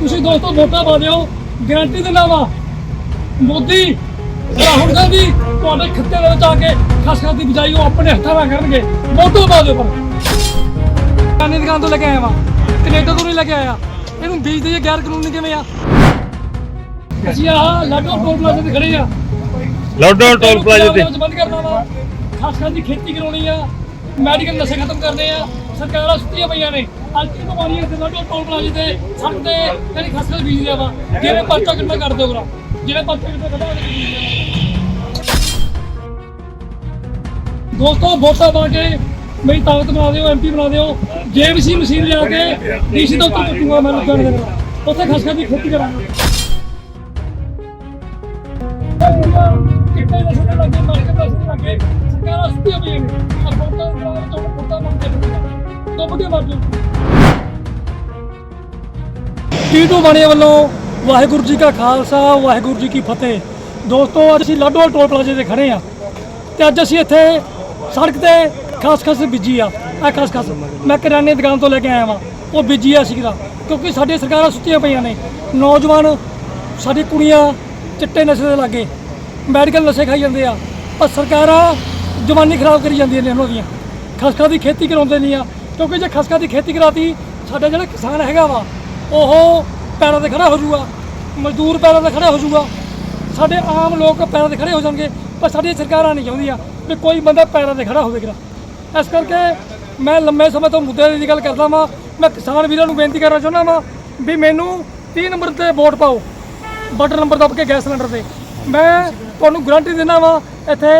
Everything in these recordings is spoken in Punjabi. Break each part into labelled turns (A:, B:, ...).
A: ਤੁਸੀਂ ਦੋਸਤੋ ਵੋਟਾਂ ਪਾ ਦਿਓ ਗਾਰੰਟੀ ਦਿੰਦਾ ਵਾ ਮੋਦੀ ਰਾਹੁਲ ਗਾਂਧੀ ਤੁਹਾਡੇ ਖੱਤੇ ਦੇ ਵਿੱਚ ਆ ਕੇ ਖਸਖਸ ਦੀ ਬਜਾਈ ਉਹ ਆਪਣੇ ਹੱਥਾਂ ਨਾਲ ਕਰਨਗੇ। ਵੋਟਾਂ ਪਾ ਦਿਓ ਪਰ ਕਾਨੇ ਦੁਕਾਨ ਤੋਂ ਲੈ ਕੇ ਆਇਆ ਵਾ ਕੈਨੇਡਾ ਤੋਂ ਨਹੀਂ ਲੈ ਕੇ ਆਇਆ। ਇਹਨੂੰ ਬੀਜ ਦੇ ਗੈਰ ਕਾਨੂੰਨੀ ਕਿਵੇਂ ਆ? ਅਸੀਂ ਆ ਲਾਡੋ ਟੋਲ ਪਲਾਜ਼ਾ ਤੇ ਖੜੇ ਆ।
B: ਲਾਕਡਾਊਨ ਟੋਲ ਪਲਾਜ਼ਾ ਤੇ।
A: ਬੰਦ ਕਰਨਾ ਵਾ। ਖਾਸ ਦੀ ਖੇਤੀ ਕਰਾਉਣੀ ਆ। ਮੈਡੀਕਲ ਨਸ਼ੇ ਖਤਮ ਕਰਨੇ ਆ। ਸਰਕਾਰਾਂ ਸੁੱਤੀਆਂ ਪਈਆਂ ਨੇ। ਅਲਟੀ ਬਿਮਾਰੀਆਂ ਤੇ ਲਾਡੋ ਟੋਲ ਪਲਾਜ਼ਾ ਤੇ ਸੜਕ ਤੇ ਜਿਹੜੀ ਖਸਖਸ ਬੀਜ ਲਿਆ ਵਾ। ਜਿਹਨੇ ਪਰਚਾ ਕਿੰਨਾ ਕਰ ਦਿਓਗਾ ਜਿਹਨੇ ਪਰਚਾ ਕਿੰਨਾ ਕੱਢਾ ਉਹਨੇ ਬੀਜ ਲਿਆ ਦੋਸਤੋ, ਵੋਟਾਂ ਪਾ ਕੇ ਮੇਰੀ ਤਾਕਤ ਬਣਾ ਦਿਓ ਐਮਪੀ ਬਣਾ ਦਿਓ। ਜੇਬੀਸੀ ਮਸ਼ੀਨ ਲਿਆ ਕੇ ਡੀਸੀ ਤੋਂ ਉੱਤੇ ਕੁੱਟੂਗਾ ਮੈਂ ਲੁਧਿਆਣੇ ਦੇ ਨਾਲ। ਉੱਥੇ ਖਸਖਸ ਦੀ ਖੇਤੀ ਕਰਾਂਗਾ। ਕਿੱਥੇ ਨਸ਼ੇ ਦੇ ਲੱਗੇ ਮਾਰ ਕੇ ਪੈਸੇ ਲੱਗੇ, ਸਰਕਾਰਾਂ ਸੁੱਤੀਆਂ ਪਈਆਂ ਨੇ। ਨੇ ਤੋਂ ਟੀਟੂ ਬਾਣੀਆ ਵੱਲੋਂ ਵਾਹਿਗੁਰੂ ਜੀ ਕਾ ਖਾਲਸਾ, ਵਾਹਿਗੁਰੂ ਜੀ ਕੀ ਫਤਿਹ। ਦੋਸਤੋ, ਅੱਜ ਅਸੀਂ ਲਾਡੋਵਾਲ ਟੋਲ ਪਲਾਜ਼ੇ ਤੇ ਖੜੇ ਆ ਤੇ ਅੱਜ ਅਸੀਂ ਇੱਥੇ ਸੜਕ ਤੇ ਖਸਖਸ ਬੀਜੀ ਆ। ਆ ਖਸਖਸ ਮੈਂ ਕਿਰਾਨੇ ਦੁਕਾਨ ਤੋਂ ਲੈ ਕੇ ਆਇਆ ਵਾਂ। ਉਹ ਬੀਜੀ ਆ ਸੀਗਾ, ਕਿਉਂਕਿ ਸਾਡੀ ਸਰਕਾਰਾਂ ਸੁੱਤੀਆਂ ਪਈਆਂ ਨੇ। ਨੌਜਵਾਨ, ਸਾਡੀ ਕੁੜੀਆਂ ਚਿੱਟੇ ਨਸ਼ੇ ਦੇ ਲਾਗੇ, ਮੈਡੀਕਲ ਨਸ਼ੇ ਖਾਈ ਜਾਂਦੇ ਆ। ਪਰ ਸਰਕਾਰਾਂ ਜਵਾਨੀ ਖਰਾਬ ਕਰੀ ਜਾਂਦੀਆਂ ਨੇ ਉਹਨਾਂ ਦੀਆਂ। ਖਸਖਸ ਦੀ ਖੇਤੀ ਕਰਾਉਂਦੇ ਨਹੀਂ ਆ। ਕਿਉਂਕਿ ਜੇ ਖਸਖਸ ਦੀ ਖੇਤੀ ਕਰਾਤੀ, ਸਾਡਾ ਜਿਹੜਾ ਕਿਸਾਨ ਹੈਗਾ ਵਾ, ਉਹ ਪੈਰਾਂ ਤੇ ਖੜਾ ਹੋ ਜਾਊਗਾ, ਮਜ਼ਦੂਰ ਪੈਰਾਂ ਤੇ ਖੜਾ ਹੋ ਜਾਊਗਾ। ਸਾਡੇ ਆਮ ਲੋਕ ਪੈਰਾਂ ਤੇ ਖੜੇ ਹੋ ਜਾਣਗੇ, ਪਰ ਸਾਡੀ ਸਰਕਾਰਾਂ ਨਹੀਂ ਚਾਹੁੰਦੀਆਂ ਵੀ ਕੋਈ ਬੰਦਾ ਪੈਰਾਂ ਤੇ ਖੜਾ ਹੋਵੇਗਾ। ਇਸ ਕਰਕੇ ਮੈਂ ਲੰਮੇ ਸਮੇਂ ਤੋਂ ਮੁੱਦੇ ਦੀ ਗੱਲ ਕਰਦਾ ਵਾਂ। ਮੈਂ ਕਿਸਾਨ ਵੀਰਾਂ ਨੂੰ ਬੇਨਤੀ ਕਰਨਾ ਚਾਹੁੰਦਾ ਵਾਂ ਵੀ ਮੈਨੂੰ 30 ਨੰਬਰ ਤੇ ਵੋਟ ਪਾਓ, ਬਟਨ ਨੰਬਰ ਦੱਬ ਕੇ ਗੈਸ ਸਿਲੰਡਰ ਤੇ। ਮੈਂ ਤੁਹਾਨੂੰ ਗਾਰੰਟੀ ਦਿੰਦਾ ਵਾਂ, ਇੱਥੇ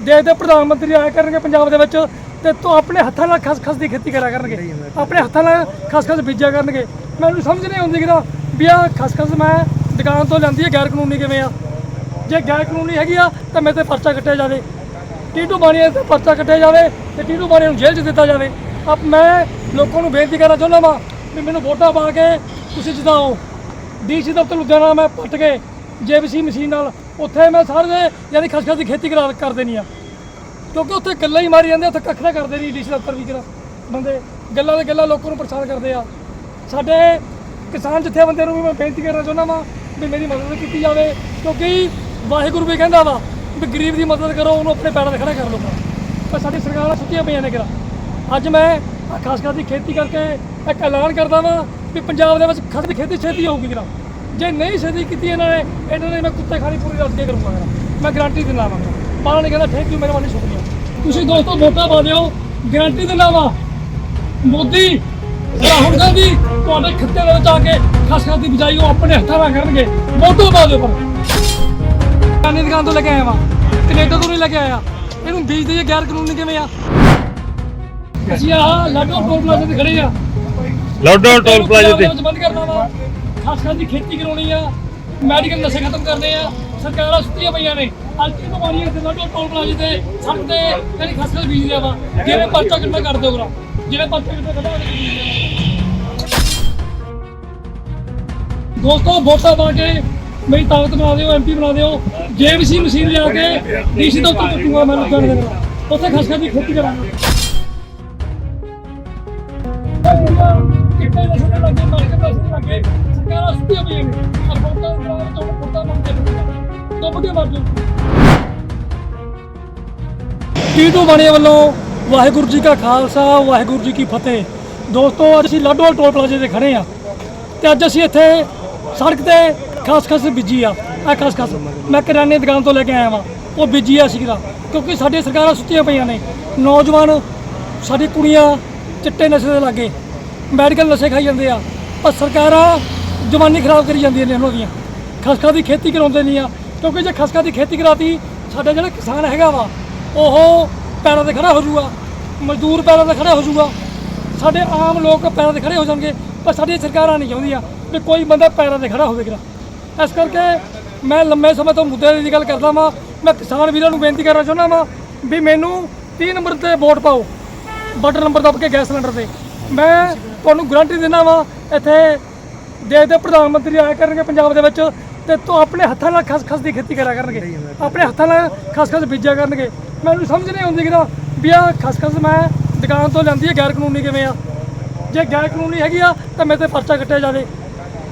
A: ਦੇਸ਼ ਦੇ ਪ੍ਰਧਾਨ ਮੰਤਰੀ ਆਇਆ ਕਰਨਗੇ ਪੰਜਾਬ ਦੇ ਵਿੱਚ ਤੇ ਤੋਂ ਆਪਣੇ ਹੱਥਾਂ ਨਾਲ ਖਸਖਸ ਦੀ ਖੇਤੀ ਕਰਿਆ ਕਰਨਗੇ। ਆਪਣੇ ਹੱਥਾਂ ਨਾਲ ਖਸਖਸ ਬੀਜਿਆ ਕਰਨਗੇ। ਮੈਨੂੰ ਸਮਝ ਨਹੀਂ ਆਉਂਦੀ ਕਿ ਨਾ ਵੀ ਆਹ ਖਸਖਸ ਮੈਂ ਦੁਕਾਨ ਤੋਂ ਲੈਂਦੀ ਹੈ ਗੈਰ ਕਾਨੂੰਨੀ ਕਿਵੇਂ ਆ? ਜੇ ਗੈਰ ਕਾਨੂੰਨੀ ਹੈਗੀ ਆ ਤਾਂ ਮੇਰੇ ਤੇ ਪਰਚਾ ਕੱਟਿਆ ਜਾਵੇ। ਟੀਟੂ ਬਾਣੀਆ ਤੇ ਪਰਚਾ ਕੱਟਿਆ ਜਾਵੇ ਤੇ ਟੀਟੂ ਬਾਣੀਆ ਨੂੰ ਜੇਲ੍ਹ 'ਚ ਦਿੱਤਾ ਜਾਵੇ। ਅਬ ਮੈਂ ਲੋਕਾਂ ਨੂੰ ਬੇਨਤੀ ਕਰਨਾ ਚਾਹੁੰਦਾ ਵਾਂ ਵੀ ਮੈਨੂੰ ਵੋਟਾਂ ਪਾ ਕੇ ਤੁਸੀਂ ਜਿਤਾਓ ਡੀਸੀ ਦਫ਼ਤਰ ਲੁਧਿਆਣਾ ਮੈਂ ਪੱਟ ਕੇ ਜੇਬੀਸੀ ਮਸ਼ੀਨ ਨਾਲ ਉੱਥੇ ਮੈਂ ਸਾਰੇ ਯਾਨੀ ਖਸਖਸ ਦੀ ਖੇਤੀ ਕਰਾ ਕਰ ਦੇਣੀ ਆ। ਕਿਉਂਕਿ ਉੱਥੇ ਗੱਲਾਂ ਹੀ ਮਾਰੀ ਜਾਂਦੇ ਉੱਥੇ ਕੱਖ ਨਾ ਕਰਦੇ ਨਹੀਂ ਡੀਸੀ ਦਫ਼ਤਰ ਵੀ ਕਿਹੜਾ ਬੰਦੇ ਗੱਲਾਂ ਦੇ ਗੱਲਾਂ ਲੋਕਾਂ ਨੂੰ ਪਰੇਸ਼ਾਨ ਕਰਦੇ ਆ। ਸਾਡੇ ਕਿਸਾਨ ਜਥੇਬੰਦੀਆਂ ਨੂੰ ਵੀ ਮੈਂ ਬੇਨਤੀ ਕਰਨਾ ਚਾਹੁੰਦਾ ਵਾਂ ਵੀ ਮੇਰੀ ਮਦਦ ਕੀਤੀ ਜਾਵੇ, ਕਿਉਂਕਿ ਵਾਹਿਗੁਰੂ ਵੀ ਕਹਿੰਦਾ ਵਾ ਵੀ ਗਰੀਬ ਦੀ ਮਦਦ ਕਰੋ, ਉਹਨੂੰ ਆਪਣੇ ਪੈਰਾਂ ਤੇ ਖੜਾ ਕਰ ਲਓ। ਪਰ ਸਾਡੀ ਸਰਕਾਰਾਂ ਸੁੱਤੀਆਂ ਪਈਆਂ ਨੇ ਕਿਰਾ ਅੱਜ ਮੈਂ ਖਾਸ ਖਾਸ ਦੀ ਖੇਤੀ ਕਰਕੇ ਇੱਕ ਐਲਾਨ ਕਰਦਾ ਵਾਂ ਵੀ ਪੰਜਾਬ ਦੇ ਵਿੱਚ ਖਸ ਦੀ ਖੇਤੀ ਛੇਤੀ ਹੋਊਗੀ ਕਿਰਾ ਜੇ ਨਹੀਂ ਛੇਤੀ ਕੀਤੀ ਇਹਨਾਂ ਨੇ ਇਹਨਾਂ ਨੇ ਮੈਂ ਕੁੱਤੇ ਖਾਣੀ ਪੂਰੀ ਰੱਦ ਕੇ ਕਰੂੰਗਾ ਮੈਂ ਗਾਰੰਟੀ ਦਿੰਦਾ ਵਾਂ। ਬਾਹਰ ਨੇ ਕਹਿੰਦਾ ਥੈਂਕ ਯੂ ਮਿਹਰਬਾਨੀ ਸ਼ੁਕਰੀਆ। ਤੁਸੀਂ ਦੋਸਤੋ ਵੋਟਾਂ ਪਾ ਦਿਓ। ਗਾਰੰਟੀ ਦਿੰਦਾ ਵਾਂ ਮੋਦੀ ਰਾਹੁਲ ਗਾਂਧੀ ਤੁਹਾਡੇ ਖੱਤੇ ਦੇ ਵਿੱਚ ਆ ਕੇ ਖਸਖਸ ਦੀ ਬਜਾਈ ਉਹ ਆਪਣੇ ਹੱਥਾਂ ਨਾਲ ਕਰਨਗੇ। ਵੋਟਾਂ ਪਾ ਦਿਓ ਪਰ। ਕਾਨੇ ਦੁਕਾਨ ਤੋਂ ਲੈ ਕੇ ਆਇਆ ਵਾਂ। ਕੈਨੇਡਾ ਤੋਂ ਨਹੀਂ ਲੈ ਕੇ ਆਇਆ। ਇਹਨੂੰ ਬੀਜ ਦੇ ਗੈਰ ਕਾਨੂੰਨੀ ਕਿਵੇਂ ਆ? ਅਸੀਂ ਆ ਲਾਡੋ ਟੋਲ ਪਲਾਜ਼ਾ ਤੇ ਖੜੇ ਆ।
B: ਲਾਕਡਾਊਨ ਟੋਲ ਪਲਾਜ਼ਾ ਤੇ।
A: ਬੰਦ ਕਰਨਾ ਵਾ। ਖਾਸ ਦੀ ਖੇਤੀ ਕਰਾਉਣੀ ਆ। ਮੈਡੀਕਲ ਨਸ਼ੇ ਖਤਮ ਕਰਨੇ ਆ। ਸਰਕਾਰਾਂ ਸੁੱਤੀਆਂ ਪਈਆਂ ਨੇ। ਅਲਟੀ ਬਿਮਾਰੀਆਂ ਤੇ ਲਾਡੋ ਟੋਲ ਪਲਾਜ਼ਾ ਤੇ ਸੜਕ ਤੇ ਜਿਹੜੀ ਖਸਖਸ ਬੀਜ ਲਿਆ ਵਾ। ਪਰਚਾ ਕਿੰਨਾ ਕਰ ਦਿਓਗਾ ਜਿਹਨੇ ਪਰਚਾ ਕਿੰਨਾ ਕੱਢਾ? ਦੋਸਤੋ, ਵੋਟਾਂ ਪਾ ਕੇ ਮੇਰੀ ਤਾਕਤ ਬਣਾ ਦਿਓ ਐਮਪੀ ਬਣਾ ਦਿਓ। ਜੇਬੀਸੀ ਮਸ਼ੀਨ ਲਿਆ ਕੇ ਡੀਸੀ ਤੋਂ ਉੱਤੇ ਕੁੱਟੂਗਾ ਮੈਂ ਲੁਧਿਆਣੇ ਦੇ ਨਾਲ ਉੱਥੇ ਖਸਖਸ ਦੀ ਖੇਤੀ ਕਰਾਂਗਾ। ਕਿੱਥੇ ਨਸ਼ੇ ਦੇ ਲੱਗੇ ਮਾਰ ਕੇ ਪੈਸੇ ਲੱਗੇ ਸਰਕਾਰਾਂ ਸੁੱਤੀਆਂ ਪਈਆਂ ਨੇ। ਆ ਵੋਟਾਂ ਨੇ। ਤੋਂ ਟੀਟੂ ਬਾਣੀਆ ਵੱਲੋਂ ਵਾਹਿਗੁਰੂ ਜੀ ਕਾ ਖਾਲਸਾ, ਵਾਹਿਗੁਰੂ ਜੀ ਕੀ ਫਤਿਹ। ਦੋਸਤੋ, ਅੱਜ ਅਸੀਂ ਲਾਡੋਵਾਲ ਟੋਲ ਪਲਾਜ਼ੇ ਤੇ ਖੜੇ ਆ ਤੇ ਅੱਜ ਅਸੀਂ ਇੱਥੇ ਸੜਕ ਤੇ ਖਸਖਸ ਬੀਜੀ ਆ। ਆ ਖਸਖਸ ਮੈਂ ਕਿਰਾਨੇ ਦੁਕਾਨ ਤੋਂ ਲੈ ਕੇ ਆਇਆ ਵਾਂ। ਉਹ ਬੀਜੀ ਆ ਸੀਗਾ ਕਿਉਂਕਿ ਸਾਡੀ ਸਰਕਾਰਾਂ ਸੁੱਤੀਆਂ ਪਈਆਂ ਨੇ। ਨੌਜਵਾਨ ਸਾਡੀ ਕੁੜੀਆਂ ਚਿੱਟੇ ਨਸ਼ੇ ਦੇ ਲਾਗੇ, ਮੈਡੀਕਲ ਨਸ਼ੇ ਖਾਈ ਜਾਂਦੇ ਆ। ਪਰ ਸਰਕਾਰਾਂ ਜਵਾਨੀ ਖਰਾਬ ਕਰੀ ਜਾਂਦੀਆਂ ਨੇ ਉਹਨਾਂ ਦੀਆਂ। ਖਸਖਸ ਦੀ ਖੇਤੀ ਕਰਾਉਂਦੇ ਨਹੀਂ ਆ। ਕਿਉਂਕਿ ਜੇ ਖਸਖਸ ਦੀ ਖੇਤੀ ਕਰਾਤੀ, ਸਾਡਾ ਜਿਹੜਾ ਕਿਸਾਨ ਹੈਗਾ ਵਾ, ਉਹ ਪੈਰਾਂ ਤੇ ਖੜਾ ਹੋ ਜਾਊਗਾ, ਮਜ਼ਦੂਰ ਪੈਰਾਂ ਤੇ ਖੜਾ ਹੋ ਜਾਊਗਾ। ਸਾਡੇ ਆਮ ਲੋਕ ਪੈਰਾਂ ਤੇ ਖੜੇ ਹੋ ਜਾਣਗੇ, ਪਰ ਸਾਡੀਆਂ ਸਰਕਾਰਾਂ ਨਹੀਂ ਚਾਹੁੰਦੀਆਂ ਕਿ ਕੋਈ ਬੰਦਾ ਪੈਰਾਂ ਤੇ ਖੜਾ ਹੋਵੇਗਾ ਇਸ ਕਰਕੇ ਮੈਂ ਲੰਮੇ ਸਮੇਂ ਤੋਂ ਮੁੱਦੇ ਦੀ ਗੱਲ ਕਰਦਾ ਵਾਂ, ਮੈਂ ਕਿਸਾਨ ਵੀਰਾਂ ਨੂੰ ਬੇਨਤੀ ਕਰਨਾ ਚਾਹੁੰਦਾ ਵਾਂ ਵੀ ਮੈਨੂੰ 30 ਨੰਬਰ ਤੇ ਵੋਟ ਪਾਓ, ਬਟਨ ਨੰਬਰ ਦੱਬ ਕੇ ਗੈਸ ਸਿਲੰਡਰ ਤੇ। ਮੈਂ ਤੁਹਾਨੂੰ ਗਾਰੰਟੀ ਦਿੰਦਾ ਵਾਂ, ਇੱਥੇ ਦੇਸ਼ ਦੇ ਪ੍ਰਧਾਨ ਮੰਤਰੀ ਆਇਆ ਕਰਨਗੇ ਪੰਜਾਬ ਦੇ ਵਿੱਚ ਤੇ ਤੋਂ ਆਪਣੇ ਹੱਥਾਂ ਨਾਲ ਖਸਖਸ ਦੀ ਖੇਤੀ ਕਰਿਆ ਕਰਨਗੇ। ਆਪਣੇ ਹੱਥਾਂ ਨਾਲ ਖਸਖਸ ਬੀਜਿਆ ਕਰਨਗੇ। ਮੈਨੂੰ ਸਮਝ ਨਹੀਂ ਆਉਂਦੀ ਕਿ ਨਾ ਵੀ ਆਹ ਖਸਖਸ ਮੈਂ ਦੁਕਾਨ ਤੋਂ ਲੈਂਦੀ ਹੈ ਗੈਰ ਕਾਨੂੰਨੀ ਕਿਵੇਂ ਆ? ਜੇ ਗੈਰ ਕਾਨੂੰਨੀ ਹੈਗੀ ਆ ਤਾਂ ਮੇਰੇ ਤੇ ਪਰਚਾ ਕੱਟਿਆ ਜਾਵੇ।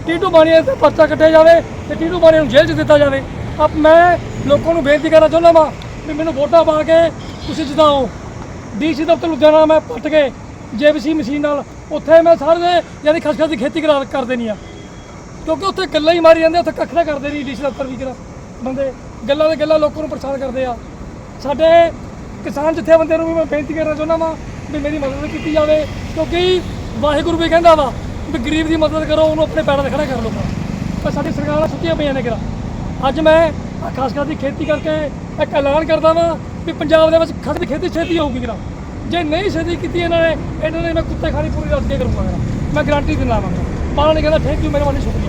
A: ਟੀਟੂ ਬਾਣੀਆ ਤੇ ਪਰਚਾ ਕੱਟਿਆ ਜਾਵੇ ਤੇ ਟੀਟੂ ਬਾਣੀਆ ਨੂੰ ਜੇਲ੍ਹ 'ਚ ਦਿੱਤਾ ਜਾਵੇ। ਅਬ ਮੈਂ ਲੋਕਾਂ ਨੂੰ ਬੇਨਤੀ ਕਰਨਾ ਚਾਹੁੰਦਾ ਵਾਂ ਵੀ ਮੈਨੂੰ ਵੋਟਾਂ ਪਾ ਕੇ ਤੁਸੀਂ ਜਿਤਾਓ। ਡੀਸੀ ਦਫ਼ਤਰ ਲੁਧਿਆਣਾ ਮੈਂ ਪੱਟ ਕੇ ਜੇਬੀਸੀ ਮਸ਼ੀਨ ਨਾਲ ਉੱਥੇ ਮੈਂ ਸਾਰੇ ਯਾਨੀ ਖਸਖਸ ਦੀ ਖੇਤੀ ਕਰਾ ਕਰ ਦੇਣੀ ਆ। ਕਿਉਂਕਿ ਉੱਥੇ ਗੱਲਾਂ ਹੀ ਮਾਰੀ ਜਾਂਦੇ ਉੱਥੇ ਕੱਖ ਨਾ ਕਰਦੇ ਨਹੀਂ ਡੀਸੀ ਦਫ਼ਤਰ ਵੀ ਕਿਰਾ ਬੰਦੇ, ਗੱਲਾਂ ਦੇ ਗੱਲਾਂ ਲੋਕਾਂ ਨੂੰ ਪਰੇਸ਼ਾਨ ਕਰਦੇ ਆ। ਸਾਡੇ ਕਿਸਾਨ ਜਥੇਬੰਦੀਆਂ ਨੂੰ ਵੀ ਮੈਂ ਬੇਨਤੀ ਕਰਨਾ ਚਾਹੁੰਦਾ ਵਾਂ ਵੀ ਮੇਰੀ ਮਦਦ ਕੀਤੀ ਜਾਵੇ, ਕਿਉਂਕਿ ਵਾਹਿਗੁਰੂ ਵੀ ਕਹਿੰਦਾ ਵਾ ਵੀ ਗਰੀਬ ਦੀ ਮਦਦ ਕਰੋ, ਉਹਨੂੰ ਆਪਣੇ ਪੈਰਾਂ ਤੇ ਖੜਾ ਕਰ ਲਓ। ਪਰ ਸਾਡੀ ਸਰਕਾਰ ਨਾਲ ਸੁੱਤੀਆਂ ਪਈਆਂ ਨੇ ਕਿਰਾ ਅੱਜ ਮੈਂ ਖਾਸ ਕਰ ਦੀ ਖੇਤੀ ਕਰਕੇ ਇੱਕ ਐਲਾਨ ਕਰਦਾ ਵਾਂ ਵੀ ਪੰਜਾਬ ਦੇ ਵਿੱਚ ਖਸ ਦੀ ਖੇਤੀ ਛੇਤੀ ਹੋਊਗੀ ਕਿਰਾ ਜੇ ਨਹੀਂ ਛੇਤੀ ਕੀਤੀ ਇਹਨਾਂ ਨੇ ਇਹਨਾਂ ਨੇ ਮੈਂ ਕੁੱਤੇ ਖਾਣੀ ਪੂਰੀ ਰੱਜ ਕੇ ਕਰੂੰਗਾ ਮੈਂ ਗਾਰੰਟੀ ਦਿੰਦਾ ਵਾਂ। ਪਾਣਾ ਨੇ ਕਹਿੰਦਾ ਥੈਂਕ ਯੂ ਮੇਰੇ ਵਾਲੀ ਸ਼ੁਕਰੀਆ